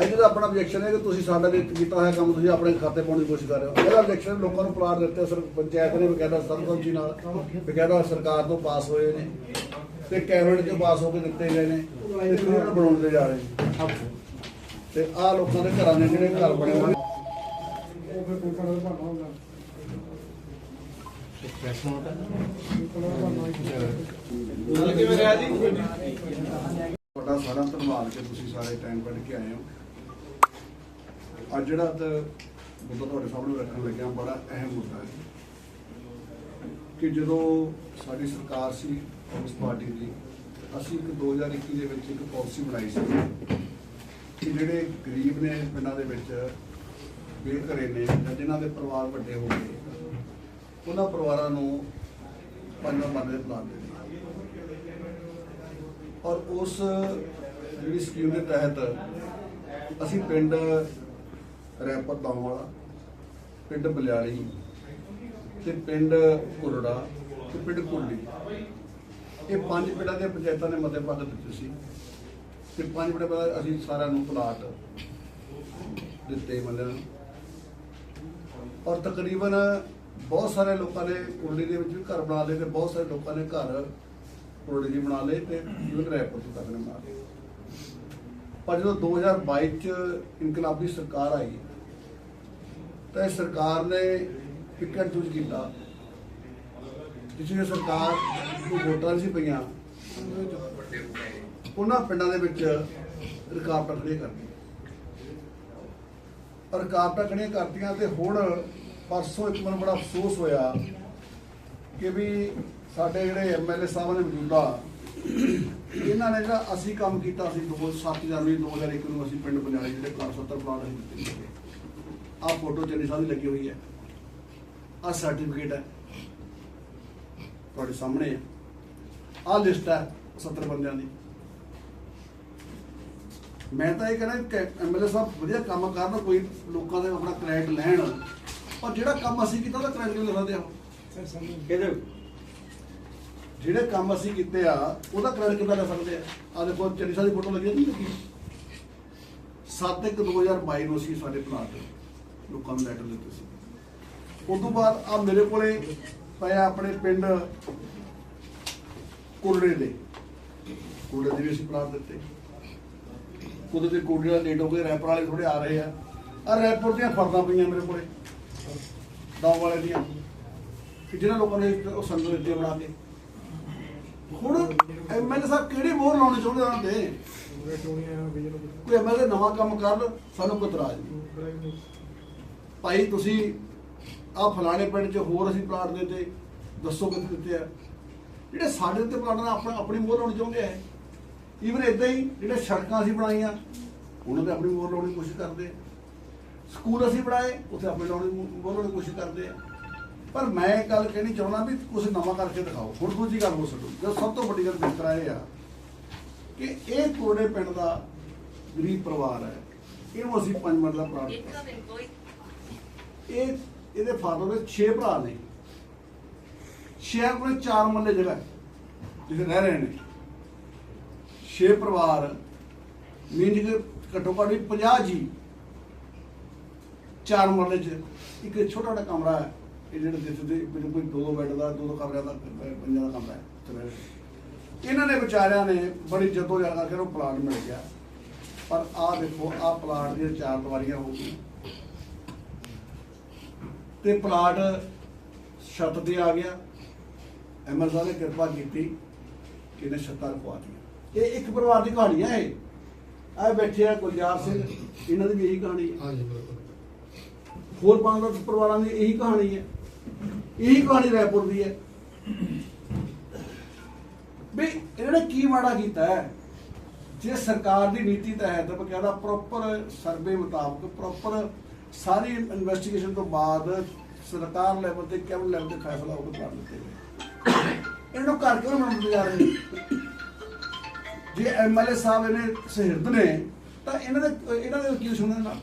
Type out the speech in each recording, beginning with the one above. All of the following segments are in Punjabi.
ਅੱਜ ਜਿਹੜਾ ਆਪਣਾ objection ਹੈ ਕਿ ਤੁਸੀਂ ਸਾਡਾ ਦੇ ਕੀਤਾ ਹੋਇਆ ਕੰਮ, ਤੁਸੀਂ ਆਪਣੇ ਖਾਤੇ ਪਾਉਣ ਦੀ ਕੋਸ਼ਿਸ਼ ਕਰ ਰਹੇ ਹੋ। ਇਹਦਾ objection ਲੋਕਾਂ ਨੂੰ ਪਲਾਟ ਦਿੱਤੇ ਸਰ ਪੰਚਾਇਤ ਨੇ, ਬਕਾਇਦਾ ਸਰਪੰਚੀ ਨਾਲ, ਬਕਾਇਦਾ ਸਰਕਾਰ ਤੋਂ ਪਾਸ ਹੋਏ ਨੇ ਤੇ ਕੈਬਨਿਟ ਚੋਂ ਪਾਸ ਹੋ ਕੇ ਦਿੱਤੇ ਗਏ ਨੇ ਤੇ ਫਿਰ ਉਹਨਾਂ ਨੂੰ ਬਣਾਉਂਦੇ ਜਾ ਰਹੇ ਨੇ। ਤੇ ਆਹ ਲੋਕਾਂ ਦੇ ਘਰਾਂ ਦੇ ਜਿਹੜੇ ਘਰ ਬਣੇ ਹੋਏ ਨੇ। ਉਹ ਫਿਰ ਕੋਈ ਕਲਰ ਬਣਨਾ ਹੁੰਦਾ ਨਾਲ ਕਿਵੇਂ ਰਿਹਾ ਜੀ ਤੁਹਾਡਾ ਧੰਨਵਾਦ ਕਿ ਤੁਸੀਂ ਸਾਰੇ ਟਾਈਮ ਕੱਢ ਕੇ ਆਏ ਹੋ। ਅੱਜ ਜਿਹੜਾ ਤੇ ਮੁੱਦਾ ਤੁਹਾਡੇ ਸਾਹਮਣੇ ਰੱਖਣ ਲੱਗਿਆ, ਬੜਾ ਅਹਿਮ ਮੁੱਦਾ ਹੈ ਕਿ ਜਦੋਂ ਸਾਡੀ ਸਰਕਾਰ ਸੀ, ਕਾਂਗਰਸ ਪਾਰਟੀ ਦੀ, ਅਸੀਂ ਇੱਕ 2021 ਦੇ ਵਿੱਚ ਇੱਕ ਪਾਲਿਸੀ ਬਣਾਈ ਸੀ ਕਿ ਜਿਹੜੇ ਗਰੀਬ ਨੇ ਪਿੰਡਾਂ ਦੇ ਵਿੱਚ, ਬੇਘਰੇ ਨੇ ਜਾਂ ਜਿਨ੍ਹਾਂ ਦੇ ਪਰਿਵਾਰ ਵੱਡੇ ਹੋ ਗਏ, ਉਹਨਾਂ ਪਰਿਵਾਰਾਂ ਨੂੰ ਪੰਜ ਮਰਲੇ ਪਲਾਨ ਦੇ ਔਰ ਉਸ ਜਿਹੜੀ ਸਕੀਮ ਦੇ ਤਹਿਤ ਅਸੀਂ ਪਿੰਡ ਰੈਪਰ ਦਾਉਣ ਵਾਲਾ, ਪਿੰਡ ਬਲਿਆਲੀ ਤੇ ਪਿੰਡ ਕੁਰੜਾ ਤੇ ਪਿੰਡ ਕੁਰਲੀ। ਇਹ ਪੰਜ ਪਿੰਡਾਂ ਦੀਆਂ ਪੰਚਾਇਤਾਂ ਨੇ ਮਤੇ ਪੱਕ ਦਿੱਤੇ ਸੀ ਤੇ ਪੰਜ ਪਿੰਡਾਂ ਬਾਅਦ ਅਸੀਂ ਸਾਰਿਆਂ ਨੂੰ ਪਲਾਟ ਦਿੱਤੇ ਬੰਦਿਆਂ ਔਰ ਤਕਰੀਬਨ ਬਹੁਤ ਸਾਰੇ ਲੋਕਾਂ ਨੇ ਕੁਰਲੀ ਦੇ ਵਿੱਚ ਵੀ ਘਰ ਬਣਾ ਲਏ ਤੇ ਬਹੁਤ ਸਾਰੇ ਲੋਕਾਂ ਨੇ ਘਰ ਕੁਰਲੀ ਜੀ ਬਣਾ ਲਏ ਤੇ ਇਵਨ ਰੈਪਰ ਤੋਂ ਤੱਕ ਨੇ ਬਣਾ ਲਏ ਪਰ ਜਦੋਂ 2022 ਚ ਇਨਕਲਾਬੀ ਸਰਕਾਰ ਆਈ, ਤਾਂ ਇਹ ਸਰਕਾਰ ਨੇ ਟਿਕਟ ਚੂਜ਼ ਕੀਤਾ। ਜਿਸ ਸਰਕਾਰ ਨੂੰ ਵੋਟਾਂ ਨਹੀਂ ਸੀ ਪਈਆਂ, ਉਹਨਾਂ ਪਿੰਡਾਂ ਦੇ ਵਿੱਚ ਰੁਕਾਵਟਾਂ ਖੜੀਆਂ ਕਰਤੀਆਂ ਰੁਕਾਵਟਾਂ ਖੜੀਆਂ ਕਰਤੀਆਂ ਤੇ ਹੁਣ ਪਰਸੋਂ ਇੱਕ ਮੈਨੂੰ ਬੜਾ ਅਫਸੋਸ ਹੋਇਆ ਕਿ ਵੀ ਸਾਡੇ ਜਿਹੜੇ ਐਮਐਲਏ ਸਾਹਿਬ ਨੇ ਮੌਜੂਦਾ ਇਹਨਾਂ ਨੇ ਜਿਹੜਾ ਅਸੀਂ ਕੰਮ ਕੀਤਾ ਸੀ 7 ਜਨਵਰੀ 2001 ਨੂੰ ਅਸੀਂ ਪਿੰਡ ਬਨਾਲੇ ਜਿਹੜੇ ਘਰ 70 ਪਲਾਟ ਅਸੀਂ ਦਿੱਤੇ ਆਹ ਫੋਟੋ ਚੰਨੀ ਸਾਹਿਬ ਦੀ ਲੱਗੀ ਹੋਈ ਹੈ। ਆਹ ਸਰਟੀਫਿਕੇਟ ਹੈ। ਤੁਹਾਡੇ ਸਾਹਮਣੇ ਹੈ। ਆਹ ਲਿਸਟ ਹੈ 70 ਬੰਦਿਆਂ ਦੀ। ਮੈਂ ਤਾਂ ਇਹ ਕਹਿੰਦਾ ਕਿ ਐਮਐਲਏ ਸਾਹਿਬ ਵਧੀਆ ਕੰਮ ਕਰਨ ਕੋਈ ਲੋਕਾਂ ਦੇ ਆਪਣਾ ਕ੍ਰੈਡਿਟ ਲੈਣ ਪਰ ਜਿਹੜਾ ਕੰਮ ਅਸੀਂ ਕੀਤਾ ਉਹਦਾ ਕ੍ਰੈਡਿਟ ਕਿਉਂ ਲਿਖਦੇ ਆ ਸਰ ਸਾਨੂੰ ਕਿਹਦੇ ਜਿਹੜੇ ਕੰਮ ਅਸੀਂ ਕੀਤੇ ਆ, ਉਹਦਾ ਕ੍ਰੈਡਿਟ ਕਿੱਦਾਂ ਲੈ ਸਕਦੇ ਆ? ਆ ਦੇਖੋ, ਚੰਨੀ ਸਾਹਿਬ ਦੀ ਫੋਟੋ ਲੱਗੀ ਨਹੀਂ ਲੱਗੀ 7 ਇੱਕ 2022 ਨੂੰ ਅਸੀਂ ਸਾਡੇ ਪਲਾਟ ਲੋਕਾਂ ਨੂੰ ਲੈਟਰ ਦਿੱਤੇ ਸੀ। ਉਸ ਤੋਂ ਬਾਅਦ ਆ ਮੇਰੇ ਕੋਲੇ ਪਿਆ ਆਪਣੇ ਪਿੰਡ ਕੋਲੜੇ ਦੇ। ਕੁਰੜੇ ਦੇ ਵੀ ਅਸੀਂ ਪਲਾਟ ਦਿੱਤੇ। ਕੁਦੇ ਦੇ ਕੁਰੜੇ ਵਾਲੇ ਲੇਟ ਹੋ ਗਏ, ਰੈਪਰ ਵਾਲੇ ਥੋੜੇ ਆ ਰਹੇ ਆ। ਆ ਰੈਪਰ ਦੀਆਂ ਫਰਦਾਂ ਪਈਆਂ ਮੇਰੇ ਕੋਲੇ ਦਮ ਵਾਲੇ ਦੀਆਂ। ਕਿ ਜਿਹਨਾਂ ਲੋਕਾਂ ਨੇ ਉਹ ਸੰਦ ਦਿੱਤੇ ਬਣਾ ਕੇ ਹੁਣ ਐਮਐਲਏ ਸਾਹਿਬ ਕਿਹੜੀ ਮੋਹਰ ਲਾਉਣੀ ਚਾਹੁੰਦੇ ਉਹਨਾਂ ਤੇ? ਪੂਰੇ ਟੋਣੀਆਂ ਵਿਜਨ ਕੋਈ ਐਮਐਲਏ ਨਵਾਂ ਕੰਮ ਕਰਨ, ਸਾਨੂੰ ਕੋਈ ਇਤਰਾਜ਼ ਨਹੀਂ। ਭਾਈ, ਤੁਸੀਂ ਆ ਫਲਾਣੇ ਪਿੰਡ 'ਚ ਹੋਰ ਅਸੀਂ ਪਲਾਟ ਦਿੱਤੇ ਦੱਸੋ ਕਿੱਥੇ ਦਿੱਤੇ ਆ। ਜਿਹੜੇ ਸਾਡੇ ਉੱਤੇ ਪਲਾਟਾਂ ਆਪਣਾ ਆਪਣੀ ਮੋਹਰ ਲਾਉਣੀ ਚਾਹੁੰਦੇ ਆ ਈਵਨ ਇਦਾਂ ਹੀ ਜਿਹੜੇ ਸੜਕਾਂ ਅਸੀਂ ਬਣਾਈਆਂ, ਉਹਨਾਂ ਤੇ ਆਪਣੀ ਮੋਹਰ ਲਾਉਣ ਦੀ ਕੋਸ਼ਿਸ਼ ਕਰਦੇ ਆ। ਸਕੂਲ ਅਸੀਂ ਬਣਾਏ, ਉੱਥੇ ਆਪਣੇ ਲਾਉਣ ਦੀ ਮੋਹਰ ਲਾਉਣ ਦੀ ਕੋਸ਼ਿਸ਼ ਕਰਦੇ ਆ। ਪਰ ਮੈਂ ਇਹ ਗੱਲ ਕਹਿਣੀ ਚਾਹੁੰਦਾ ਵੀ ਕੁਝ ਨਵਾਂ ਕਰਕੇ ਦਿਖਾਓ। ਹੁਣ ਦੂਜੀ ਗੱਲ ਹੋ ਸਕੂ ਜੋ ਸਭ ਤੋਂ ਵੱਡੀ ਗੱਲ ਬਿਹਤਰ ਇਹ ਆ ਕਿ ਇਹ ਕੋੜੇ ਪਿੰਡ ਦਾ ਗਰੀਬ ਪਰਿਵਾਰ ਹੈ। ਇਹਨੂੰ ਅਸੀਂ ਪੰਜ ਮਰਲਾ voice. ਇਹ ਇਹਦੇ ਫਾਦਰ ਦੇ 6 ਭਰਾ ਨੇ। ਸ਼ਹਿਰ ਕੋਲੇ 4 ਮੱਲੇ ਜਗ੍ਹਾ ਹੈ, ਜਿੱਥੇ ਰਹਿ ਰਹੇ ਨੇ। 6 ਪਰਿਵਾਰ ਮੀਨ ਜੀ ਘੱਟੋ ਘੱਟ ਵੀ 50 ਜੀ ਚਾਰ ਮਰਲੇ ਚ ਇੱਕ ਛੋਟਾ ਜਿਹਾ ਕਮਰਾ ਹੈ। ਇਹ ਜਿਹੜੇ ਜਿੱਥੇ ਦੇ ਮੈਨੂੰ ਕੋਈ ਦੋ ਬੈੱਡ ਦਾ ਦੋ ਦੋ ਕਮਰਿਆਂ ਦਾ ਪੰਜਾਂ ਦਾ ਕਮਰਾ ਹੈ। ਇਹਨਾਂ ਨੇ ਵਿਚਾਰਿਆਂ ਨੇ ਬੜੀ ਜੱਦੋ ਜਹਿਦ ਕਰਕੇ ਉਹ ਪਲਾਟ ਮਿਲ ਗਿਆ। ਪਰ ਆਹ ਦੇਖੋ ਆਹ ਪਲਾਟ ਦੀਆਂ ਚਾਰ ਦੀਵਾਰੀਆਂ ਹੋ ਗਈਆਂ। ਤੇ ਪਲਾਟ ਛੱਤ ਤੇ ਆ ਗਿਆ। ਸਾਹਿਬ ਨੇ ਕਿਰਪਾ ਕੀਤੀ ਕਿ ਇਹਨੇ ਛੱਤਾਂ ਰਖਵਾ ਦਿੱਤੀਆਂ। ਇਹ ਇੱਕ ਪਰਿਵਾਰ ਦੀ ਕਹਾਣੀ ਹੈ ਇਹ। ਆ ਬੈਠੇ ਆ ਗੁਲਜ਼ਾਰ ਸਿੰਘ ਇਹਨਾਂ ਦੀ ਵੀ ਇਹੀ ਕਹਾਣੀ ਹੈ। ਹਾਂਜੀ ਬਿਲਕੁਲ। ਹੋਰ ਪੰਜ ਦਸ ਪਰਿਵਾਰਾਂ ਦੀ ਇਹੀ ਕਹਾਣੀ ਹੈ। ਇਹੀ ਕਹਾਣੀ ਰਾਏਪੁਰ ਦੀ ਹੈ। ਵੀ ਇਹਨਾਂ ਨੇ ਕੀ ਮਾੜਾ ਕੀਤਾ ਹੈ? ਜੇ ਸਰਕਾਰ ਦੀ ਨੀਤੀ ਤਹਿਤ ਬਕਾਇਦਾ ਪ੍ਰੋਪਰ ਸਰਵੇ ਮੁਤਾਬਕ ਪ੍ਰੋਪਰ ਸਾਰੀ ਇਨਵੈਸਟੀਗੇਸ਼ਨ ਤੋਂ ਬਾਅਦ ਸਰਕਾਰ ਲੈਵਲ ਤੇ ਕੈਬਨਿਟ ਲੈਵਲ ਤੇ ਫੈਸਲਾ ਹੋ ਕੇ ਕਰ ਦਿੱਤੇ ਗਏ ਇਹਨਾਂ ਨੂੰ ਘਰ ਕਿਉਂ ਬਣਾਉਂਦੇ ਜਾ ਰਹੇ? ਨੇ ਜੇ ਐਮਐਲਏ ਸਾਹਿਬ ਇਹਨੇ ਸਹਿਰਦ ਨੇ, ਤਾਂ ਇਹਨਾਂ ਦੇ ਇਹਨਾਂ ਦੇ ਕੀ ਸੁਣਨ ਨਾਲ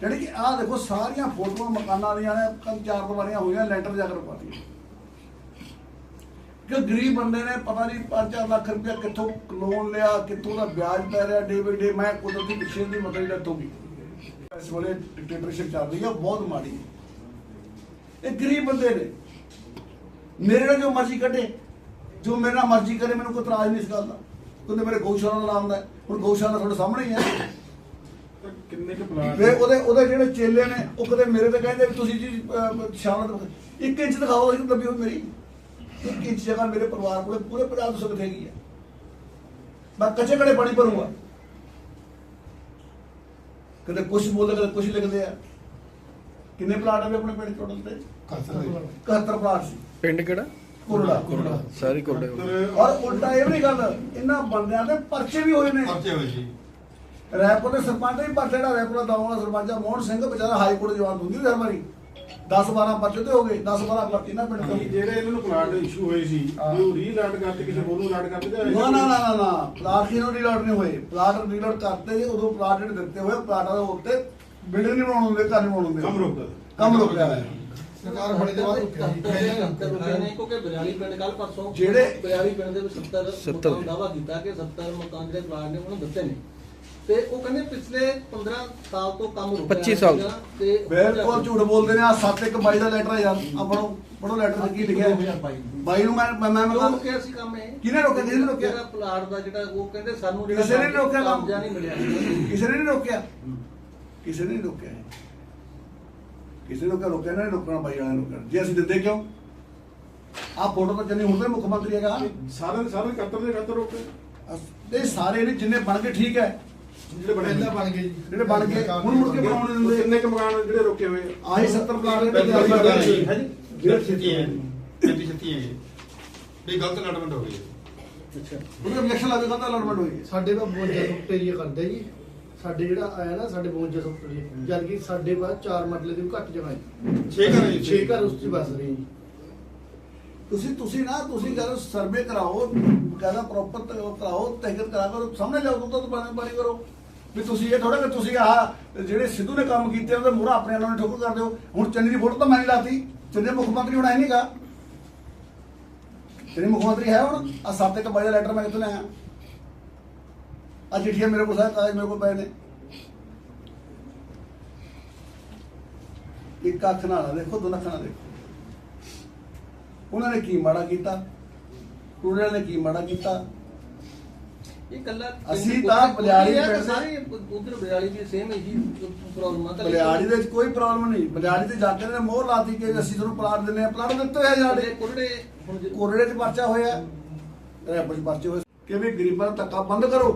ਜਿਹੜੀ ਕਿ ਆਹ ਦੇਖੋ ਸਾਰੀਆਂ ਫੋਟੋਆਂ ਮਕਾਨਾਂ ਦੀਆਂ ਨੇ ਕੰਨ ਚਾਰ ਦੀਵਾਰੀਆਂ ਹੋਈਆਂ, ਲੈਟਰ ਜਾ ਕੇ ਪਾਤੀਆਂ ਕਿ ਗਰੀਬ ਬੰਦੇ ਨੇ ਪਤਾ ਨਹੀਂ 5-4 ਲੱਖ ਰੁਪਇਆ ਕਿੱਥੋਂ ਲੋਨ ਲਿਆ, ਕਿੱਥੋਂ ਦਾ ਵਿਆਜ ਪੈ ਰਿਹਾ ਡੇ ਬਾਈ ਡੇ ਮੈਂ ਕੁਦਰਤੀ ਪਿੱਛੇ ਦੀ ਮਤਲਬ ਡੈਥ ਹੋ ਗਈ। ਇਸ ਵੇਲੇ ਡਿਕਟੇਟਰਸ਼ਿਪ ਚੱਲ ਰਹੀ ਹੈ, ਬਹੁਤ ਮਾੜੀ ਇਹ ਗਰੀਬ ਬੰਦੇ ਨੇ। ਮੇਰੇ ਨਾਲ ਜੋ ਮਰਜ਼ੀ ਕੱਢੇ, ਜੋ ਮੇਰੇ ਨਾਲ ਮਰਜ਼ੀ ਕਰੇ, ਮੈਨੂੰ ਕੋਈ ਇਤਰਾਜ਼ ਨਹੀਂ ਇਸ ਗੱਲ ਦਾ। ਕਿਉਂਕਿ ਮੇਰੇ ਗਊਸ਼ਾਲਾ ਦਾ ਨਾਮ ਦਾ ਹੁਣ ਗਊਸ਼ਾਲਾ ਤੁਹਾਡੇ ਸਾਹਮਣੇ ਹੀ ਹੈ। ਕਿੰਨੇ ਕੁ ਪਲਾਟ ਫਿਰ ਉਹਦੇ ਉਹਦੇ ਜਿਹੜੇ ਚੇਲੇ ਨੇ ਉਹ ਕਦੇ ਮੇਰੇ ਤੇ ਕਹਿੰਦੇ ਵੀ ਤੁਸੀਂ ਜੀ ਅਹ, ਸ਼ਾਮ ਨੂੰ ਇੱਕ ਇੰਚ ਦਿਖਾਓ ਅਸੀਂ ਲੱਭੀ ਹੋਈ ਮੇਰੀ। ਇੱਕ ਇੰਚ ਜਗ੍ਹਾ ਮੇਰੇ ਪਰਿਵਾਰ ਕੋਲੇ ਪੂਰੇ ਪੰਜਾਬ ਤੋਂ ਸੁੱਖ ਹੈਗੀ ਹੈ ਮੈਂ ਕੱਚੇ ਕੜੇ ਪਾਣੀ ਭਰੂੰਗਾ। ਕਦੇ ਕੁਝ ਬੋਲਦੇ ਕਦੇ ਕੁਝ ਲਿਖਦੇ ਆ। ਕਿੰਨੇ ਪਲਾਟ ਆ ਆਪਣੇ ਪਿੰਡ ਟੋਟਲ ਤੇ 71 ਪਲਾਟ ਸੀ। ਪਿੰਡ ਕਿਹੜਾ? ਕੁਰੜਾ ਸਾਰੀ ਕੋਡੇ ਔਰ ਉਲਟਾ ਇਹ ਵੀ ਗੱਲ ਇਹਨਾਂ ਬੰਦਿਆਂ ਦੇ ਪਰਚੇ ਵੀ ਹੋਏ ਨੇ। ਪਰਚੇ ਹੋਏ ਜੀ ਰੈਪਰ ਦੇ ਸਰਪੰਚ ਦਾ ਵੀ ਪਰਚਾ ਜਿਹੜਾ ਰੈਪਰ ਦਾ ਦਾਵਾ ਸਰਪੰਚ ਆ ਮੋਹਨ ਸਿੰਘ ਵਿਚਾਰਾ ਹਾਈ ਕੋਰਟ ਜਵਾਨ ਹੁੰਦੀ ਹਰ ਵਾਰੀ 10 12 ਪਰਚੇ ਤੇ ਹੋ ਗਏ 10 12 ਪਰਚੇ ਨਾ ਪਿੰਡ ਤੋਂ। ਜਿਹੜੇ ਇਹਨਾਂ ਨੂੰ ਪਲਾਟ ਇਸ਼ੂ ਹੋਏ ਸੀ ਹਾਂ। ਉਹ ਰੀਲਾਟ ਕਰਤੇ ਕਿਸੇ ਹੋਰ ਨੂੰ ਲਾਟ ਕਰਤੇ ਨਾ ਨਾ ਨਾ ਨਾ ਨਾ ਪਲਾਟ ਕਿਹਨੂੰ ਰੀਲੋਡ ਨਹੀਂ ਹੋਏ। ਪਲਾਟ ਰੀਲੋਡ ਕਰਤੇ ਜੀ ਉਦੋਂ ਪਲਾਟ ਜਿਹੜੇ ਦਿੱਤੇ ਹੋਏ ਪਲਾਟਾਂ ਦੇ ਉੱਤੇ ਬਿਲਡਿੰਗ ਨਹੀਂ ਬਣਾਉਣ ਹੁੰਦੇ ਘਰ ਨਹੀਂ ਬਣਾਉਣ ਹੁੰਦੇ ਕੰਮ ਰੋਕਦਾ ਕੰਮ ਰੁਕਿਆ ਹੋਇਆ ਸਰਕਾਰ ਬੜੇ ਦੇ ਬਾਅਦ ਰੁਕਿਆ ਜੀ ਕਿਉਂਕਿ ਬਰਿਆਲੀ ਪਿੰਡ ਕੱਲ ਪਰਸੋਂ ਜਿਹੜੇ- ਬਰਿਆਲੀ ਪਿੰਡ ਦੇ ਵਿੱਚ 70 70 ਮਕਾਨ ਦਾਵਾ ਕੀਤਾ ਕਿ 70 ਮਕਾਨ ਜਿਹੜੇ ਪਲਾਟ ਨੇ ਉਹਨੂੰ ਦਿੱਤੇ ਨੇ ਤੇ ਉਹ ਕਹਿੰਦੇ ਪਿਛਲੇ 15 ਸਾਲ ਤੋਂ ਕੰਮ ਰੁਕਿਆ 25 ਸਾਲ। ਸੀਗਾ ਤੇ ਬਿਲਕੁਲ ਝੂਠ ਬੋਲਦੇ ਨੇ ਆ 7 1 22 ਦਾ ਲੈਟਰ ਆ ਯਾਰ ਆ ਪੜੋ ਪੜੋ ਲੈਟਰ ਤੇ ਕੀ ਲਿਖਿਆ ਹੈ ਬਾਈ ਨੂੰ ਮੈਂ ਮੈਂ ਮੈਂ ਮੈਂ- ਰੁਕਿਆ ਸੀ ਕੰਮ ਇਹ ਕਿਹਨੇ ਰੋਕਿਆ? ਕਿਸੇ ਨੇ ਰੋਕਿਆ? ਜਿਹੜਾ ਪਲਾਟ ਦਾ ਜਿਹੜਾ ਉਹ ਕਹਿੰਦੇ ਸਾਨੂੰ ਕਿਸੇ ਨੇ ਨੀ ਰੋਕਿਆ ਕੰਮ। ਕਬਜ਼ਾ ਨਹੀਂ ਮਿਲਿਆ ਸੀਗਾ। ਕਿਸੇ ਨੇ ਨਹੀਂ ਰੋਕਿਆ ਕਿਸੇ ਨੇ ਨਹੀਂ ਰੋਕਿਆ ਕਿਸੇ ਨੇ ਰੋਕਿਆ ਰੋਕਿਆ ਨਾ ਰੋਕਣਾ ਬਾਈ ਵਾਲਿਆਂ ਨੇ ਰੋਕਣਾ ਜੇ ਅਸੀਂ ਦਿੰਦੇ ਕਿਉਂ ਆ ਫੋਟੋ ਤਾਂ ਜੰਨੀ ਹੁਣ ਤੇ ਮੁੱਖ ਮੰਤਰੀ ਹੈਗਾ ਸਾਰੇ ਸਾਰੇ ਕੱਤਰ ਦੇ ਕੱਤਰ ਰੋਕੇ ਅਸ- ਇਹ ਸਾਰੇ ਨੇ ਜਿੰਨੇ ਬਣ ਕੇ ਠੀਕ ਹੈ ਜਿਹੜੇ ਬਣੇ ਪਹਿਲਾਂ ਬਣ ਗਏ ਜੀ। ਜਿਹੜੇ ਬਣ ਗਏ ਹੁਣ ਮੁੜ ਕੇ ਬਣਾਉਣ ਨਹੀਂ ਦਿੰਦੇ ਕਿੰਨੇ ਕੁ ਮਕਾਨ ਜਿਹੜੇ ਰੋਕੇ ਹੋਏ ਆ? ਆਹੀ 70 ਪਲਾਟ ਦੇ ਪਹਿਲਾਂ ਹੈ ਜੀ। ਜਿਹੜੇ ਛੇਤੀ ਹੈ ਛੇਤੀ ਛੇਤੀ ਹੈ ਵੀ ਗਲਤ ਅਲਾਟਮੈਂਟ ਹੋ ਗਈ ਅੱਛਾ। ਉਹਦੇ ਇਲੈਕਸ਼ਨ ਲੱਗੇਗਾ ਤਾਂ ਅਲਾਟਮੈਂਟ ਹੋਈ ਸਾਡੇ ਦਾ 52 ਫੁੱਟ ਏਰੀਆ ਕਰਦੇ ਜੀ। ਸਾਡੇ ਜਿਹੜਾ ਆਇਆ ਨਾ ਸਾਡੇ 52 ਫੁੱਟ ਏਰੀਆ ਜਦ ਕਿ ਸਾਡੇ ਬਾਅਦ 4 ਮਰਲੇ ਦੀ ਵੀ ਘੱਟ ਜਗ੍ਹਾ ਹੈ। 6 ਘਰ ਹੈ 6 ਘਰ ਉਸ 'ਚ ਬਸ ਰਹੇ ਜੀ। ਤੁਸੀਂ ਤੁਸੀਂ ਨਾ, ਤੁਸੀਂ ਕਹਿੰਦੇ ਸਰਵੇ ਕਰਾਓ ਕਹਿੰਦਾ ਪ੍ਰੋਪਰ ਕਰਾਓ, ਤਹਿਕੀਕ ਕਰਾ ਕਰੋ, ਸਾਹਮਣੇ ਲਿਆਓ ਤਾਂ ਪਾਣੀ ਪਾਣੀ ਕਰੋ। ਵੀ ਤੁਸੀਂ ਇਹ ਥੋੜਾ ਕਿ ਤੁਸੀਂ ਆਹ ਜਿਹੜੇ ਸਿੱਧੂ ਨੇ ਕੰਮ ਕੀਤੇ ਉਹਦੇ ਮੂਹਰਾ ਆਪਣੇ ਨਾਲ ਠੋਕਰ ਕਰ ਦਿਓ ਹੁਣ ਚੰਨੀ ਦੀ ਫੋਟੋ ਤਾਂ ਮੈਂ ਨਹੀਂ ਲਾਤੀ। ਚੰਨੀ ਮੁੱਖ ਮੰਤਰੀ ਹੁਣ ਹੈ ਨਹੀਂਗਾ ਚੰਨੀ ਮੁੱਖ ਮੰਤਰੀ ਹੈ ਹੁਣ। ਆ ਸੱਤ ਇੱਕ ਬਾਈ ਦਾ ਲੈਟਰ ਮੈਂ ਕਿੱਥੋਂ ਲਿਆ ਆ ਚਿੱਠੀਆਂ ਮੇਰੇ ਕੋਲ ਸਾਰੇ ਕਾਗਜ਼ ਮੇਰੇ ਕੋਲ ਪਏ ਨੇ। ਇੱਕ ਅੱਖ ਨਾਲ ਦੇਖੋ, ਦੋਨਾਂ ਅੱਖਾਂ ਨਾਲ ਦੇਖੋ। ਉਹਨਾਂ ਨੇ ਕੀ ਮਾੜਾ ਕੀਤਾ? ਟੂਡਲ ਨੇ ਕੀ ਮਾੜਾ ਕੀਤਾ? ਇਹ ਕੱਲਾ ਅਸੀਂ ਤਾਂ ਬਲਿਆਲੀ ਪਿੰਡ ਸਾਰੇ ਉਧਰ ਬਰਿਆਲੀ ਦੀ ਸੇਮ ਇਹੀ ਪ੍ਰੋਬਲਮ ਆ ਬਲਿਆੜੀ ਦੇ ਵਿੱਚ ਕੋਈ ਪ੍ਰੋਬਲਮ ਨਹੀਂ। ਬਲਿਆੜੀ ਤੇ ਜਾ ਕੇ ਨੇ ਮੋਹਰ ਲਾਤੀ ਕਿ ਅਸੀਂ ਤੁਹਾਨੂੰ ਪਲਾਟ ਦਿੰਦੇ ਆ ਪਲਾਟ ਦਿੱਤੇ ਸਾਡੇ। ਸਾਡੇ ਕੁਰੜੇ ਕੋਰੜੇ 'ਚ ਪਰਚਾ ਹੋਇਆ। ਰੈਪ 'ਚ ਪਰਚੇ ਹੋਏ। ਕਿ ਵੀ ਗਰੀਬਾਂ ਦਾ ਧੱਕਾ ਬੰਦ ਕਰੋ।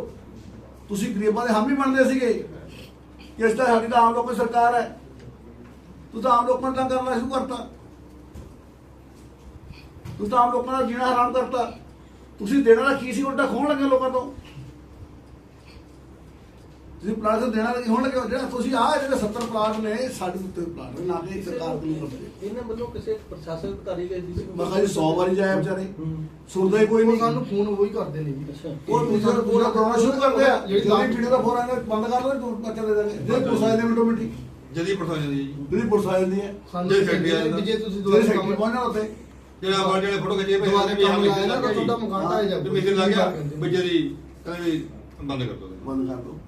ਤੁਸੀਂ ਗਰੀਬਾਂ ਦੇ ਹਾਮੀ ਬਣਦੇ ਸੀਗੇ। ਇਸ ਤਾਂ ਸਾਡੀ ਤਾਂ ਆਮ ਲੋਕਾਂ ਦੀ ਸਰਕਾਰ ਹੈ। ਤੂੰ ਤਾਂ ਆਮ ਲੋਕਾਂ ਦਾ ਕਰਨਾ ਸ਼ੁਰੂ ਕਰਤਾ। ਤੂੰ ਤਾਂ ਆਮ ਲੋਕਾਂ ਦਾ ਜੀਣਾ ਹਰਾਮ ਕਰਤਾ। ਤੁਸੀਂ ਦੇਣਾ ਦਾ ਕੀ ਸੀ ਉਲਟਾ ਖੋਣ ਲੱਗੇ ਲੋਕਾਂ ਤੋਂ? ਤੁਸੀਂ ਪਲਾਟ ਤੋਂ ਦੇਣਾ ਲੱਗੇ ਹੋਣ ਲੱਗੇ ਹੋ। ਜਿਹੜਾ ਤੁਸੀਂ ਆਹ ਜਿਹੜੇ 70 ਪਲਾਟ ਨੇ ਸਾਡੇ ਉੱਤੇ ਪਲਾਟ ਨੇ ਨਾ ਕਿ ਸਰਕਾਰ ਕੋਲ ਲੱਗੇ ਇਹਨਾਂ ਵੱਲੋਂ ਕਿਸੇ ਪ੍ਰਸ਼ਾਸਨ ਅਧਿਕਾਰੀ ਦੇ ਸੀ ਮੈਂ ਕਿਹਾ ਜੀ 100 ਵਾਰੀ ਜਾਇਆ ਵਿਚਾਰੇ। ਸੁਣਦਾ ਹੀ ਕੋਈ ਉਹ ਨਹੀਂ। ਸਾਨੂੰ ਫੋਨ ਉਹੀ ਕਰਦੇ ਨੇ ਜੀ। ਅੱਛਾ। ਉਹ ਦੂਜਾ ਪੂਰਾ ਕਰਾਉਣਾ ਸ਼ੁਰੂ ਕਰਦੇ ਆ। ਜਿਹੜੀ ਜਿਹੜੀ ਵੀਡੀਓ ਦਾ ਫੋਨ ਆਉਂਦਾ ਬੰਦ ਕਰ ਦੋ ਤੂੰ ਬੱਚਾ ਦੇ ਦੇਣਗੇ ਜੇ ਪੁਲਿਸ ਆਏ ਨੇ ਮਿੰਟੋ ਮਿੰਟੀ। ਜਦੀ ਪਰਸੋਂ ਜਾਂਦੀ ਜੀ। ਜਿਹੜੀ ਪੁਲਿਸ ਆ ਜਾਂਦੀ ਹੈ। ਸਾਨੂੰ ਜੇ ਫੈਕਟਰੀ ਆ ਜਾਂਦਾ। ਵੀ ਜੇ ਤੁਸੀਂ ਸੈਕਟਰੀ ਕੰਮ ਪਹੁੰਚਣਾ ਉੱਥੇ। ਜਿਹੜਾ ਬਾਹਰ ਜਿਹੜੇ ਫੋਟੋ ਖਿੱਚੇ ਪਏ ਦੁਬਾਰਾ ਕੰਮ ਲਾਇਆ ਨਾ ਤਾਂ ਤੁਹਾਡਾ ਮਕਾਨ ਵੀ ਜਾਊ ਮਿਸਤਰੀ ਲੱਗ ਗਿਆ ਵੀ ਜਦੀ ਕਹਿੰਦੇ ਵੀ ਬੰਦ ਕਰ ਦੋ। ਬੰਦ ਕਰ ਦੋ।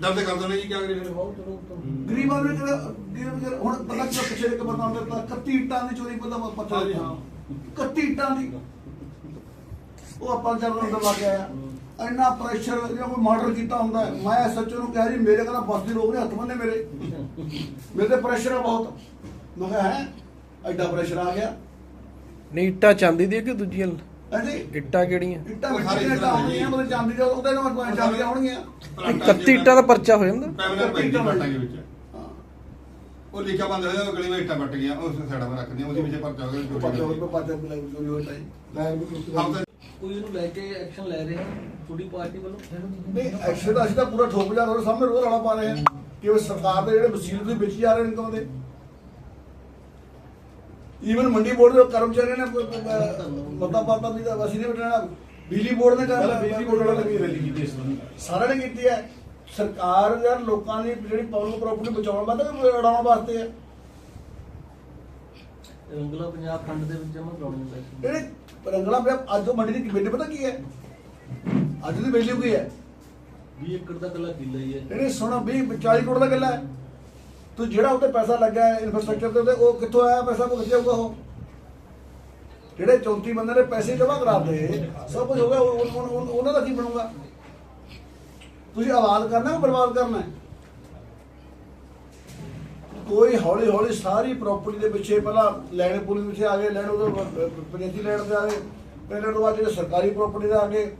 ਦਰਦ ਕਰ ਦੋ ਨੇ ਜੀ ਕੀ ਕਰੀਏ? ਫਿਰ ਬਹੁਤ ਚਲੋ। ਤਾਂ ਗਰੀਬਾਂ ਨੂੰ ਕਿਹੜਾ ਗਰੀਬ ਜਿਹੜਾ ਹੁਣ ਪਤਾ ਕਿ ਪਿੱਛੇ ਇੱਕ ਬੰਦਾ ਦਿੱਤਾ 31 ਇੱਟਾਂ ਦੀ ਚੋਰੀ ਪਤਾ ਪਤਾ ਹਾਂਜੀ, ਹਾਂ। 31 ਇੱਟਾਂ ਦੀ। ਉਹ ਆਪਾਂ ਚੱਲ ਅੰਦਰ ਲੱਗ ਆਇਆ ਇੰਨਾ ਪ੍ਰੈਸ਼ਰ ਜਿਹੜਾ ਕੋਈ ਮਰਡਰ ਕੀਤਾ ਹੁੰਦਾ ਹੈ। ਮੈਂ ਸੱਚੋ ਨੂੰ ਕਿਹਾ ਜੀ ਮੇਰੇ ਕਹਿੰਦਾ ਬਸ ਦੀ ਲੋਕ ਨੇ ਹੱਥ ਬੰਨੇ ਮੇਰੇ। ਮੇਰੇ ਤੇ ਪ੍ਰੈਸ਼ਰ ਆ ਬਹੁਤ। ਮੈਂ ਕਿਹਾ ਹੈ? ਐਡਾ ਪ੍ਰੈਸ਼ਰ ਆ ਗਿਆ। ਨਹੀਂ ਇੱਟਾਂ ਚਾਂਦੀ ਦੀ ਕਿ ਦੂਜੀਆਂ? ਹਾਂਜੀ ਇੱਟਾਂ ਕਿਹੜੀਆਂ? ਇੱਟਾਂ ਸਾਰੀ ਇੱਟਾਂ ਹੋਣਗੀਆਂ ਮਤਲਬ ਚਾਂਦੀ ਦਾ ਉਹਦੇ ਨਾਲ ਕੋਈ ਚਾਂਦੀਆਂ ਹੋਣਗੀਆਂ 31 ਇੱਟਾਂ ਦਾ ਪਰਚਾ ਹੋ ਜਾਂਦਾ। ਪੈਂਦੀ ਵਿੱਚ। ਹਾਂ ਉਹ ਲਿਖਿਆ ਬੰਦ ਹੋਇਆ ਉਹ ਗਲੀ ਵਿੱਚ ਇੱਟਾਂ ਪੱਟ ਗਿਆ ਉਸ ਸਾਈਡ 'ਤੇ ਰੱਖਦੀਆਂ ਉਹਦੇ ਵਿੱਚ ਪਰਚਾ ਹੋ ਗਿਆ ਹੋਇਆ ਹੀ ਮੈਂ ਵੀ ਉਸ ਹਮ ਤਾਂ ਕੋਈ ਇਹਨੂੰ ਲੈ ਕੇ ਐਕਸ਼ਨ ਲੈ ਰਹੇ? ਹਨ ਤੁਹਾਡੀ ਪਾਰਟੀ ਵੱਲੋਂ? ਨਹੀਂ ਐਕਸ਼ਨ ਅਸੀਂ ਤਾਂ ਪੂਰਾ ਠੋਕ ਜਾ ਰਹੇ ਸਾਹਮਣੇ ਰੋਜ਼ ਰੌਲਾ ਪਾ ਰਹੇ ਹਾਂ ਕਿ ਉਹ ਸਰਕਾਰ ਦੇ ਜਿਹੜੇ ਵਸੀਲ ਦੇ ਵਿੱਚ ਜਾ ਰਹੇ ਨੇ ਦੇ ਈਵਨ ਮੰਡੀ ਬੋਰਡ ਦੇ ਕਰਮਚਾਰੀਆਂ ਨੇ ਮਤਾ ਪਾਤਾ ਵੀ ਤਾਂ ਅਸੀਂ ਨਹੀਂ ਬਟਣਾ ਬਿਜਲੀ ਬੋਰਡ ਨੇ ਕਰ ਬਿਜਲੀ ਬੋਰਡ ਵਾਲਿਆਂ ਨੇ ਵੀ ਰੈਲੀ ਕੀਤੀ ਇਸ ਤਰ੍ਹਾਂ ਸਾਰਿਆਂ ਨੇ ਕੀਤੀ ਹੈ। ਸਰਕਾਰ ਯਾਰ ਲੋਕਾਂ ਦੀ ਜਿਹੜੀ ਪਬਲਿਕ ਪ੍ਰਾਪਰਟੀ ਬਚਾਉਣ ਵਾਸਤੇ ਹੈ। ਰੰਗਲਾ ਪੰਜਾਬ ਫੰਡ ਦੇ ਵਿੱਚ ਜਮ੍ਹਾਂ ਕਰਾਉਣੀ ਹੁੰਦਾ ਸੀ। ਜਿਹੜੇ ਰੰਗਲਾ ਪਿਆ ਅੱਜ ਉਹ ਮੰਡੀ ਦੀ ਵੈਲਿਊ ਪਤਾ ਕੀ ਹੈ? ਅੱਜ ਦੀ ਵੈਲਿਊ ਕੀ ਹੈ। 20 ਏਕੜ ਦਾ ਕੱਲਾ ਕਿੱਲਾ ਹੀ ਹੈ। ਜਿਹੜੇ ਸੋਨਾ 20 40 ਕਰੋੜ ਦਾ ਗੱਲਾ ਹੈ। ਤੂੰ ਜਿਹੜਾ ਉੱਤੇ ਪੈਸਾ ਲੱਗਾ ਇਨਫਰਾਸਟ੍ਰਕਚਰ ਤੇ ਉਹਦੇ, ਉਹ ਕਿੱਥੋਂ ਆਇਆ ਪੈਸਾ ਉਹ ਕਿੱਥੇ ਉਹ? ਜਿਹੜੇ 34 ਬੰਦੇ ਨੇ ਪੈਸੇ ਜਮ੍ਹਾਂ ਕਰਾਤੇ ਸਭ ਕੁਝ ਹੋ ਗਿਆ ਉਹਨਾਂ ਦਾ ਕੀ ਬਣੂਗਾ? ਤੁਸੀਂ ਆਵਾਜ਼ ਕਰਨਾ ਉਹ ਬਰਬਾਦ ਕਰਨਾ? ਕੋਈ ਹੌਲੀ ਹੌਲੀ ਸਾਰੀ ਪ੍ਰਾਪਰਟੀ ਦੇ ਪਿੱਛੇ ਪਹਿਲਾਂ ਲੈਣ ਪੁਲਿਸ ਪਿੱਛੇ ਆ ਗਏ ਲੈਣ ਉਹਦੇ ਪੰਚਾਇਤੀ ਲੈਣ ਤੇ ਆ ਗਏ ਪਹਿਲੇ ਤੋਂ ਬਾਅਦ ਜਿਹੜੇ ਸਰਕਾਰੀ ਪ੍ਰਾਪਰਟੀ ਦੇ ਆ ਗਏ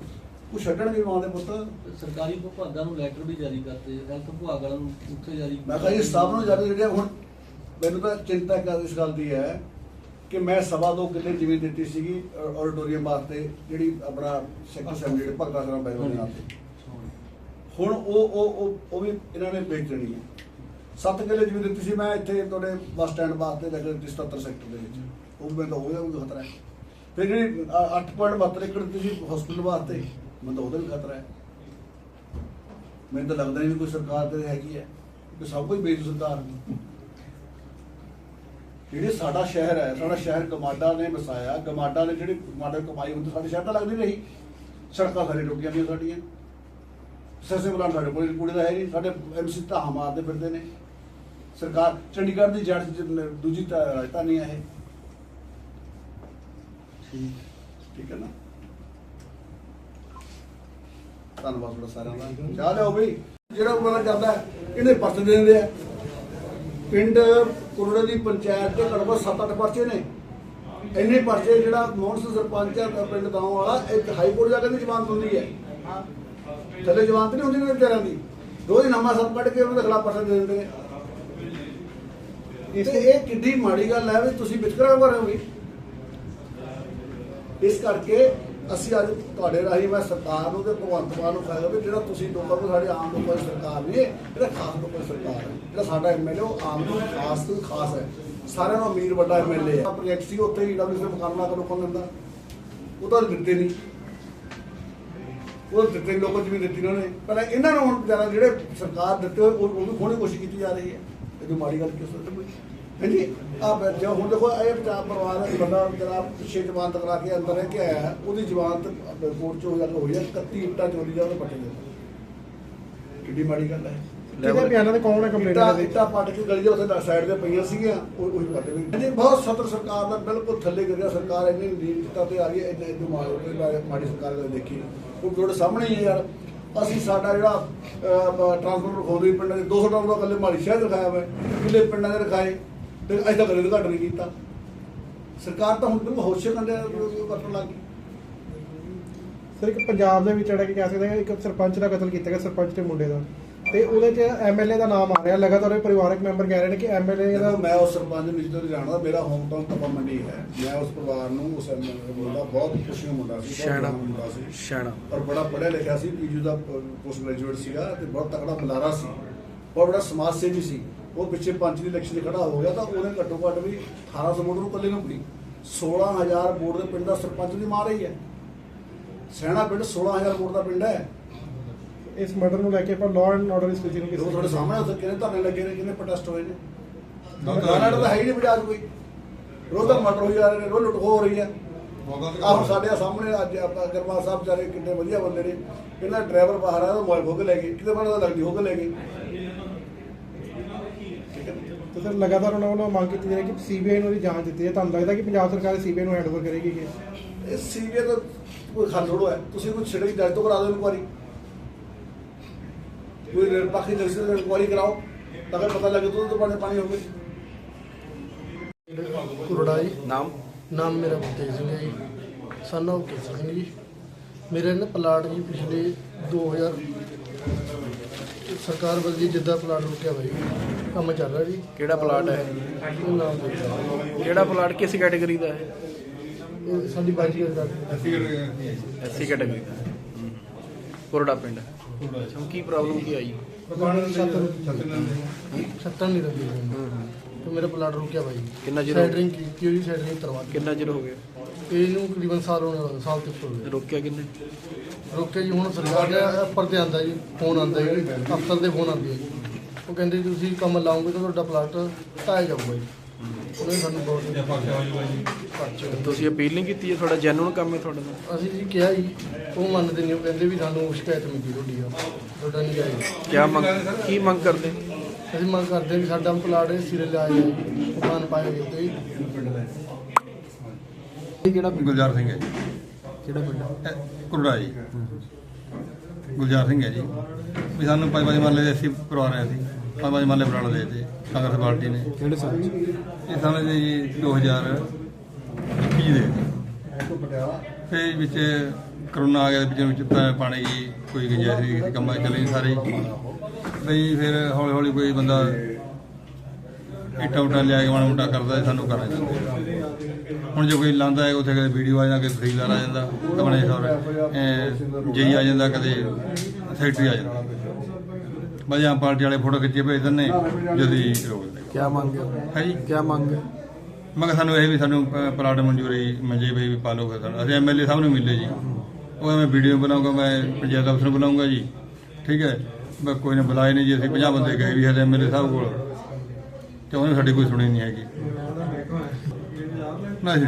ਉਹ ਛੱਡਣਗੇ ਮਾਂ ਦੇ ਪੁੱਤ। ਸਰਕਾਰੀ ਵਿਭਾਗਾਂ ਨੂੰ ਲੈਟਰ ਵੀ ਜਾਰੀ ਕਰਤੇ ਹੈਲਥ ਵਿਭਾਗ ਵਾਲਿਆਂ ਨੂੰ ਉੱਥੇ ਜਾਰੀ ਮੈਂ ਕਿਹਾ ਜੀ ਸਭ ਨੂੰ ਜ਼ਿਆਦਾ ਜਿਹੜੇ ਹੁਣ ਮੈਨੂੰ ਤਾਂ ਚਿੰਤਾ ਕਰ ਇਸ ਗੱਲ ਦੀ ਹੈ ਕਿ ਮੈਂ ਸਵਾ ਦੋ ਕਿੱਲੇ ਜ਼ਮੀਨ ਦਿੱਤੀ ਸੀਗੀ ਆਡੀਟੋਰੀਅਮ ਵਾਸਤੇ ਜਿਹੜੀ ਆਪਣਾ ਸੈਕਟਰ ਅਸੈਂਬਲੀ ਦੇ ਭਗਤਾ ਸਰਾਂ ਬੈਰੋ ਦੇ ਹੁਣ ਉਹ ਉਹ ਉਹ ਵੀ ਇਹਨਾਂ ਨੇ ਵੇਚ ਦੇਣੀ ਹੈ। ਸੱਤ ਕਿੱਲੇ ਜ਼ਮੀਨ ਦਿੱਤੀ ਸੀ ਮੈਂ ਇੱਥੇ ਤੁਹਾਡੇ ਬੱਸ ਸਟੈਂਡ ਵਾਸਤੇ ਲੈ ਕੇ 77 ਸੈਕਟਰ ਦੇ ਵਿੱਚ। ਉਹ ਮੈਨੂੰ ਤਾਂ ਉਹਦਾ ਵੀ ਖਤਰਾ ਹੈ। ਫਿਰ ਜਿਹੜੀ 8.72 ਏਕੜ ਦਿੱਤੀ ਸੀ ਹਸਪੀਟਲ ਵਾਸਤੇ ਮੈਨੂੰ ਤਾਂ ਉਹਦਾ ਵੀ ਖਤਰਾ ਹੈ। ਮੈਨੂੰ ਤਾਂ ਲੱਗਦਾ ਨਹੀਂ ਵੀ ਕੋਈ ਸਰਕਾਰ ਤੇ ਹੈਗੀ ਹੈ, ਕਿ ਸਭ ਕੁਝ ਵੇਚ ਸਰਕਾਰ ਜਿਹੜੇ ਸਾਡਾ ਸ਼ਹਿਰ ਹੈ, ਸਾਡਾ ਸ਼ਹਿਰ ਗਮਾਡਾ ਨੇ ਵਸਾਇਆ, ਗਮਾਡਾ ਨੇ ਜਿਹੜੀ ਗਮਾਡਾ ਕਮਾਈ ਹੁੰਦੀ ਸਾਡੇ ਸ਼ਹਿਰ ਤਾਂ ਲੱਗਦੀ ਰਹੀ। ਸੜਕਾਂ ਸਾਰੇ ਟੁੱਟ ਜਾਂਦੀਆਂ ਸਾਡੀਆਂ। ਸਸੇ ਬੁਲਾਣ ਸਾਡੇ ਕੋਲ ਕੁੜੀ ਦਾ ਹੈ ਨਹੀਂ, ਸਾਡੇ ਐਮਸੀ ਤਾਂ ਮਾਰਦੇ ਫਿਰਦੇ ਨੇ। ਸਰਕਾਰ ਚੰਡੀਗੜ੍ਹ ਦੀ ਜੜ ਦੂਜੀ ਰਾਜਧਾਨੀ ਹੈ ਇਹ। ਠੀਕ ਹੈ ਨਾ? ਧੰਨਵਾਦ ਤੁਹਾਡਾ ਸਾਰਿਆਂ ਦਾ। ਚਾਹ ਲਿਆਓ ਬਈ। ਜਿਹੜਾ ਉਹਨਾਂ ਕਰਦਾ, ਇਹਨੇ ਪਰਚੇ ਦੇ ਦਿੰਦੇ ਆ। ਪਿੰਡ ਕੁਰੜੇ ਦੀ ਪੰਚਾਇਤ ਦੇ ਘੱਟੋ 7-8 ਪਰਚੇ ਨੇ। ਇੰਨੇ ਪਰਚੇ ਜਿਹੜਾ ਮੋਹਨਸ ਸਰਪੰਚ ਹੈ ਪਿੰਡ ਦਾਉ ਵਾਲਾ, ਇੱਕ ਹਾਈ ਕੋਰਟ ਜਾ ਕੇ ਦੀ ਜ਼ਮਾਨਤ ਹੁੰਦੀ ਹੈ। ਥੱਲੇ ਜ਼ਮਾਨਤ ਨਹੀਂ ਹੁੰਦੀ ਉਹਨਾਂ ਵਿਚਾਰਿਆਂ ਦੀ। ਰੋਜ਼ ਨਾਮਾ ਸਭ ਕੱਢ ਕੇ ਉਹਨਾਂ ਦੇ ਖਿਲਾਫ ਪਰਚੇ ਦੇ ਦਿੰਦੇ ਨੇ। ਤੇ ਇਹ ਕਿੱਡੀ ਮਾੜੀ ਗੱਲ ਹੈ ਵੀ ਤੁਸੀਂ ਵਿਤਕਰਾ ਕਰ ਰਹੇ ਹੋ ਵੀ ਇਸ ਕਰਕੇ ਅਸੀਂ ਅੱਜ ਤੁਹਾਡੇ ਰਾਹੀਂ ਮੈਂ ਸਰਕਾਰ ਨੂੰ ਤੇ ਭਗਵੰਤ ਮਾਨ ਨੂੰ ਕਹਾਂਗਾ ਵੀ ਜਿਹੜਾ ਤੁਸੀਂ ਲੋਕਾਂ ਨੂੰ ਸਾਡੇ ਆਮ ਲੋਕਾਂ ਦੀ ਸਰਕਾਰ ਨਹੀਂ ਹੈ, ਜਿਹੜਾ ਖਾਸ ਲੋਕਾਂ ਦੀ ਸਰਕਾਰ ਹੈ, ਜਿਹੜਾ ਸਾਡਾ ਐਮਐਲਏ ਉਹ ਆਮ ਤੋਂ ਖਾਸ ਤੋਂ ਖਾਸ ਹੈ। ਸਾਰਿਆਂ ਨੂੰ ਅਮੀਰ ਵੱਡਾ ਐਮਐਲਏ ਹੈ। ਪ੍ਰੋਜੈਕਟ ਸੀ, ਉੱਥੇ ਹੀ ਡਬਲਯੂ ਦੇ ਮਕਾਨ ਲਾ ਕੇ ਲੋਕਾਂ ਨੂੰ ਦਿੰਦਾ। ਉਹ ਤਾਂ ਦਿੱਤੇ ਨਹੀਂ। ਉਹ ਦਿੱਤੇ ਲੋਕਾਂ ਨੂੰ ਜਿਵੇਂ ਦਿੱਤੀ ਉਹਨਾਂ। ਨੇ ਪਹਿਲਾਂ ਇਹਨਾਂ ਨੂੰ ਹੁਣ ਜਿਹੜੇ ਸਰਕਾਰ ਦਿੱਤੇ ਹੋਏ, ਉਹ ਉਹ ਵੀ ਖੋਣੀ ਕੋਸ਼ਿਸ਼ ਕੀਤੀ ਜਾ ਰਹੀ ਹੈ? ਇਹ ਮਾੜੀ ਗੱਲ ਕਿਉਂ ਸੋਚਦੇ ਕੋਈ ਹਾਂਜੀ ਆ ਬੈਠੇ ਹੁਣ ਦੇਖੋ ਇਹ ਬਚਾ ਪਰਿਵਾਰ ਦਾ ਬੰਦਾ ਜਿਹੜਾ ਪਿੱਛੇ ਜ਼ਮਾਨਤ ਕਰਾ ਕੇ ਅੰਦਰ ਰਹਿ ਕੇ ਆਇਆ ਹੈ, ਉਹਦੀ ਜ਼ਮਾਨਤ ਕੋਰਟ ਚ ਹੋ ਜਾਂਦਾ ਹੋਈ ਹੈ 31 ਇੱਟਾਂ ਚੋਰੀ ਜਾ ਉਹਦੇ ਪੱਟੇ ਦੇ ਕਿੱਡੀ ਮਾੜੀ ਗੱਲ ਹੈ। ਕਿਹਦੇ ਬਿਆਨਾਂ ਤੇ ਕੌਣ ਹੈ ਕੰਪਲੇਂਟ ਦੇ ਇੱਟਾਂ ਪੱਟ ਕੇ ਗਲੀ ਦੇ ਉੱਥੇ ਸਾਈਡ ਤੇ ਪਈਆਂ ਸੀਗੀਆਂ ਉਹ ਉਹੀ ਪੱਟ ਵੀ ਹਾਂਜੀ ਬਹੁਤ ਸਤਰ ਸਰਕਾਰ ਦਾ ਬਿਲਕੁਲ ਥੱਲੇ ਗਿਰਿਆ ਸਰਕਾਰ ਇੰਨੀ ਨੀਚਤਾ ਤੇ ਆ ਗਈ ਇੰਨੇ ਇੰਨੇ ਮਾੜੀ ਮਾੜੀ ਸਰਕਾਰ ਕਦੇ ਦੇਖੀ। ਉਹ ਤੁਹਾਡੇ ਸਾਹਮਣੇ ਹੀ ਹੈ ਯਾਰ ਅਸੀਂ ਸਾਡਾ ਜਿਹੜਾ ਟਰਾਂਸਪੋਰਟ ਖੋਦੀ ਪਿੰਡਾਂ ਦੇ 200 ਟਨ ਦਾ ਕੱਲੇ ਮਾੜੀ ਸ਼ਹਿਰ ਦਿਖਾਇਆ ਹੋਇਆ ਕਿਲੇ ਪਿੰਡਾਂ ਦੇ ਰਖਾਏ। ਤੇ ਅਜੇ ਤੱਕ ਕਦੇ ਘੱਟ ਨਹੀਂ ਕੀਤਾ। ਸਰਕਾਰ ਤਾਂ ਹੁਣ ਬਿਲਕੁਲ ਹੋਸ਼ੇ ਕੰਡੇ ਵਰਤਣ ਲੱਗ ਗਈ। ਸਰ ਇੱਕ ਪੰਜਾਬ ਦੇ ਵਿੱਚ ਜਿਹੜਾ ਕਿ ਕਹਿ ਸਕਦੇ ਹਾਂ ਇੱਕ ਸਰਪੰਚ ਦਾ ਕਤਲ ਕੀਤਾ ਗਿਆ ਸਰਪੰਚ ਦੇ ਮੁੰਡੇ ਦਾ। ਤੇ ਉਹਦੇ 'ਚ ਐਮਐਲਏ ਦਾ ਨਾਮ ਆ ਰਿਹਾ। ਲਗਾਤਾਰ ਇਹ ਪਰਿਵਾਰਕ ਮੈਂਬਰ ਕਹਿ ਰਹੇ ਨੇ ਕਿ ਐਮਐਲਏ ਦਾ ਮੈਂ ਉਸ ਸਰਪੰਚ ਨਿਸ਼ਚਿਤ ਜਾਣਦਾ ਮੇਰਾ ਹੋਮ ਟਾਊਨ ਤਪਾ ਮੰਡੀ ਹੈ। ਮੈਂ ਉਸ ਪਰਿਵਾਰ ਨੂੰ ਉਸ MLA ਮੁੰਡਾ ਬਹੁਤ ਖੁਸ਼ੀਆਂ ਮੁੰਡਾ ਸੀ ਬਹੁਤ ਸ਼ੈਣਾ ਮੁੰਡਾ ਸੀ। ਸ਼ੈਣਾ। ਔਰ ਬੜਾ ਪੜ੍ਹਿਆ ਲਿਖਿਆ ਸੀ ਪੀਯੂ ਦਾ ਪੋਸਟ ਗ੍ਰੈਜੂਏਟ ਸੀਗਾ ਤੇ ਬਹੁਤ ਤਕੜਾ ਬੁਲਾਰਾ ਸੀ। ਬਹੁਤ ਬੜਾ ਸਮਾਜ ਸੇਵੀ ਸੀ। ਉਹ ਪਿੱਛੇ ਪੰਚ ਦੀ ਇਲੈਕਸ਼ਨ 'ਚ ਖੜਾ ਹੋ ਗਿਆ ਤਾਂ ਉਹਨੇ ਘੱਟੋ ਘੱਟ ਵੀ 1800 ਵੋਟ ਨੂੰ ਕੱਲੇ ਨੂੰ ਪੜੀ 16000 ਵੋਟ ਦੇ ਪਿੰਡ ਦਾ ਸਰਪੰਚ ਦੀ ਮਾਰ ਰਹੀ ਹੈ। ਸੈਣਾ ਪਿੰਡ 16000 ਵੋਟ ਦਾ ਪਿੰਡ ਹੈ। ਇਸ ਮਰਡਰ ਨੂੰ ਲੈ ਕੇ ਆਪਾਂ ਲਾਅ ਐਂਡ ਆਰਡਰ ਇਸ ਵਿੱਚ ਉਹ ਤੁਹਾਡੇ ਸਾਹਮਣੇ ਉੱਥੇ ਕਿਹਨੇ ਧਰਨੇ ਲੱਗੇ ਨੇ ਕਿਹਨੇ ਪ੍ਰੋਟੈਸਟ ਹੋਏ ਨੇ? ਗਾਣਾ ਤਾਂ ਹੈ ਹੀ ਨਹੀਂ ਬਾਜ਼ਾਰ ਕੋਈ। ਰੋਜ਼ ਦਾ ਮਰਡਰ ਹੋਈ ਜਾ ਰਹੇ ਨੇ ਰੋਜ਼ ਲੁੱਟ ਹੋ ਰਹੀ ਹੈ। ਆਹ ਸਾਡੇ ਸਾਹਮਣੇ ਅੱਜ ਆਪਾਂ ਗਰਮਾ ਸਾਹਿਬ ਵਿਚਾਰੇ ਕਿੰਨੇ ਵਧੀਆ ਬੰਦੇ ਨੇ। ਇਹਨਾਂ ਡਰਾਈਵਰ ਬਾਹਰ ਆਇਆ ਮੋਬਾਈਲ ਖੋ ਕੇ ਲੈ ਗਏ। ਕਿਤੇ ਬੰਦਾ ਲੱਗਦੀ ਹੋ ਕੇ ਲੈ ਗਏ। ਨਾ? ਤੇ ਸਰ ਲਗਾਤਾਰ ਉਹਨਾਂ ਵੱਲੋਂ ਮੰਗ ਕੀਤੀ ਜਾ ਰਹੀ ਹੈ ਕਿ ਸੀਬੀਆਈ ਨੂੰ ਉਹਦੀ ਜਾਂਚ ਦਿੱਤੀ ਹੈ ਤੁਹਾਨੂੰ ਲੱਗਦਾ ਕਿ ਪੰਜਾਬ ਸਰਕਾਰ ਸੀਬੀਆਈ ਨੂੰ ਹੈਂਡਓਵਰ ਕਰੇਗੀ ਕਿ ਇਹ ਸੀਬੀਆਈ ਦਾ ਕੋਈ ਹੱਲ ਥੋੜੋ ਹੈ। ਤੁਸੀਂ ਕੋਈ ਛਿੜਕ ਜੱਜ ਤੋਂ ਕਰਾ ਦਿਓ ਇਨਕੁਆਰੀ। ਕੋਈ ਨਿਰਪੱਖ ਜੱਜ ਤੋਂ ਇਨਕੁਆਰੀ ਕਰਾਓ। ਤਾਂ ਕਿ ਪਤਾ ਲੱਗੇ ਤੋਂ ਪਾਣੀ ਪਾਣੀ ਹੋ ਗਈ ਕੁਰੜਾ ਜੀ ਨਾਮ? ਨਾਮ ਮੇਰਾ ਬਤੇਜ ਸਿੰਘ ਹੈ ਜੀ। Son of Singh ji. ਮੇਰੇ ਨੇ ਪਲਾਟ ਜੀ ਪਿਛਲੇ 2000 ਸਰਕਾਰ ਬਦਲੀ ਜਿੱਦਾਂ ਪਲਾਟ ਰੁਕਿਆ ਹੋਇਆ ਜੀ ਕੰਮ ਚੱਲ ਰਿਹਾ ਜੀ। ਕਿਹੜਾ ਪਲਾਟ ਹੈ? ਇਹ ਨਾਮ ਦੇ ਦਿਓ। ਕਿਹੜਾ ਪਲਾਟ ਕਿਸ ਕੈਟਾਗਰੀ ਦਾ ਹੈ? ਇਹ ਸਾਡੀ ਬਾਜੀ ਦਾ ਐਸਸੀ ਕੈਟਾਗਰੀ ਦਾ ਹੈ। ਹਮ। ਕੋਰੜਾ ਪਿੰਡ। ਅੱਛਾ ਕੀ ਪ੍ਰੋਬਲਮ ਕੀ ਆਈ? ਛੱਤਰ ਨਹੀਂ ਰੱਖੀ ਤੇ ਮੇਰਾ ਪਲਾਟ ਰੁਕਿਆ ਭਾਈ ਕਿੰਨਾ ਚਿਰ ਹੋ ਗਿਆ? ਸੈਟਰਿੰਗ ਕੀਤੀ ਹੋਈ ਸੈਟਰਿੰਗ ਕਰਵਾ ਦਿੱਤੀ। ਕਿੰਨਾ ਚਿਰ ਹੋ ਗਿਆ? ਇਹਨੂੰ ਤਕਰੀਬਨ ਸਾਲ ਹੋਣੇ ਵਾਲਾ ਸਾਲ ਤੇ ਉੱਪਰ ਹੋ ਗਿਆ ਰੋਕਿਆ ਕਿੰਨੇ? ਰੋਕੇ ਜੀ ਹੁਣ ਸਰਕਾਰ ਦੇ ਉੱਪਰ ਤੇ ਆਂਦਾ ਜੀ ਫੋਨ ਆਂਦਾ ਜੀ ਅਫਸਰ ਦੇ ਫੋਨ ਆਉਂਦੇ ਆ ਜੀ। ਉਹ ਕਹਿੰਦੇ ਜੀ ਤੁਸੀਂ ਕੰਮ ਲਾਉਂਗੇ ਤਾਂ ਤੁਹਾਡਾ ਪਲਾਟ ਢਾਇਆ ਜਾਊਗਾ ਜੀ। ਉਹਨੇ ਸਾਨੂੰ ਬਹੁਤ ਤੁਸੀਂ ਅਪੀਲ ਨਹੀਂ ਕੀਤੀ ਹੈ ਤੁਹਾਡਾ ਜੈਨੂਨ ਕੰਮ ਹੈ ਤੁਹਾਡਾ ਤਾਂ। ਅਸੀਂ ਜੀ ਕਿਹਾ ਜੀ ਉਹ ਮੰਨਦੇ ਨਹੀਂ ਉਹ ਕਹਿੰਦੇ ਵੀ ਸਾਨੂੰ ਸ਼ਿਕਾਇਤ ਮਿਲੀ ਤੁਹਾਡੀ ਆ। ਤੁਹਾਡਾ ਨਹੀਂ ਜਾਏਗਾ ਕਿਆ ਮੰਗ ਕੀ ਮੰਗ ਕਰਦੇ? ਅਸੀਂ ਮੰਗ ਕਰਦੇ ਹਾਂ ਕਿ ਸਾਡਾ ਪਲਾਟ ਸਿਰੇ ਲਿਆਇਆ ਜਾਏ ਮਕਾਨ ਪਾਇਆ ਤੇ। ਇਹ ਕਿਹੜਾ ਪਿੰਡ? ਗੁਲਜ਼ਾਰ ਸਿੰਘ ਹੈ ਜੀ। ਕਿਹੜਾ ਪਿੰਡ? ਇਹ ਕੁਰੜਾ ਜੀ। ਗੁਲਜ਼ਾਰ ਸਿੰਘ ਹੈ ਜੀ। ਵੀ ਸਾਨੂੰ ਪੰਜ ਪੰਜ ਮਰਲੇ ਦੇ ਅਸੀਂ ਪਰਿਵਾਰ ਆਏ ਸੀ ਪੰਜ ਪੰਜ ਮਰਲੇ ਪਲਾਟ ਦੇ ਤੇ ਕਾਂਗਰਸ ਪਾਰਟੀ ਨੇ। ਕਿਹੜੇ ਸਾਲ ਚ? ਇਹ ਸਾਨੂੰ ਜੀ 2021 ਦੇ। ਫਿਰ ਵਿੱਚ ਕਰੋਨਾ ਆ ਗਿਆ ਵਿੱਚ ਵਿੱਚ ਪਾ- ਪਾਣੀ ਦੀ ਕੋਈ ਗੁੰਜਾਇਸ਼ ਨਹੀਂ ਕਿਸੇ ਕੰਮਾਂ 'ਚ ਚੱਲੇ ਨਹੀਂ ਸਾਰੇ। ਬਈ ਫਿਰ ਹੌਲੀ ਹੌਲੀ ਕੋਈ ਬੰਦਾ ਇੱਟਾਂ ਉੱਟਾਂ ਲਿਆ ਕੇ ਮਾੜਾ ਮੋਟਾ ਕਰਦਾ ਹੈ, ਸਾਨੂੰ ਕਰਨਾ ਚਾਹੁੰਦਾ ਹੁਣ ਜੇ ਕੋਈ ਲਾਂਦਾ ਹੈ ਉੱਥੇ ਕਦੇ ਵੀਡੀਓ ਆ ਜਾਂਦਾ ਕਦੇ ਤਹਿਸੀਲਦਾਰ ਆ ਜਾਂਦਾ ਕਬਣੇ ਸੌਰ ਜਈ ਆ ਜਾਂਦਾ ਕਦੇ ਸੈਕਟਰੀ ਆ ਜਾਂਦਾ। ਬਈ ਆਮ ਪਾਰਟੀ ਵਾਲੇ ਫੋਟੋ ਖਿੱਚੇ ਭੇਜ ਦਿੰਦੇ ਜਦੀ ਰੋਕ ਦਿੰਦੇ। ਕਿਆ ਮੰਗ ਹੈ? ਹੈ ਜੀ। ਕਿਆ ਮੰਗ ਹੈ? ਮੈਂ ਕਿਹਾ ਸਾਨੂੰ ਇਹ ਵੀ ਸਾਨੂੰ ਪ- ਪਲਾਟ ਮਨਜ਼ੂਰੀ ਮੰਜੇ ਪਈ ਵੀ ਪਾ ਲਓ ਫਿਰ ਸਾਨੂੰ। ਅਸੀਂ ਐਮਐਲਏ ਸਾਹਿਬ ਨੂੰ ਮਿਲੇ ਜੀ। ਉਹ ਮੈਂ ਵੀਡੀਓ ਬਣਾਉਂਗਾ ਮੈਂ ਪੰਚਾਇਤ ਅਫਸਰ ਨੂੰ ਬੁਲਾਉਂਗਾ ਜੀ। ਠੀਕ ਹੈ। ਬਸ ਕੋਈ ਨਾ ਬੁਲਾਏ ਨਹੀਂ ਜੀ ਅਸੀਂ 50 ਬੰਦੇ ਗਏ ਵੀ ਹੈ ਐਮਐਲਏ ਸਾਹਿਬ ਕੋਲ। ਤੇ ਉਹਨੇ ਸਾਡੀ ਕੋਈ ਸੁਣੀ ਨਹੀਂ ਹੈਗੀ। ਨਾ ਜੀ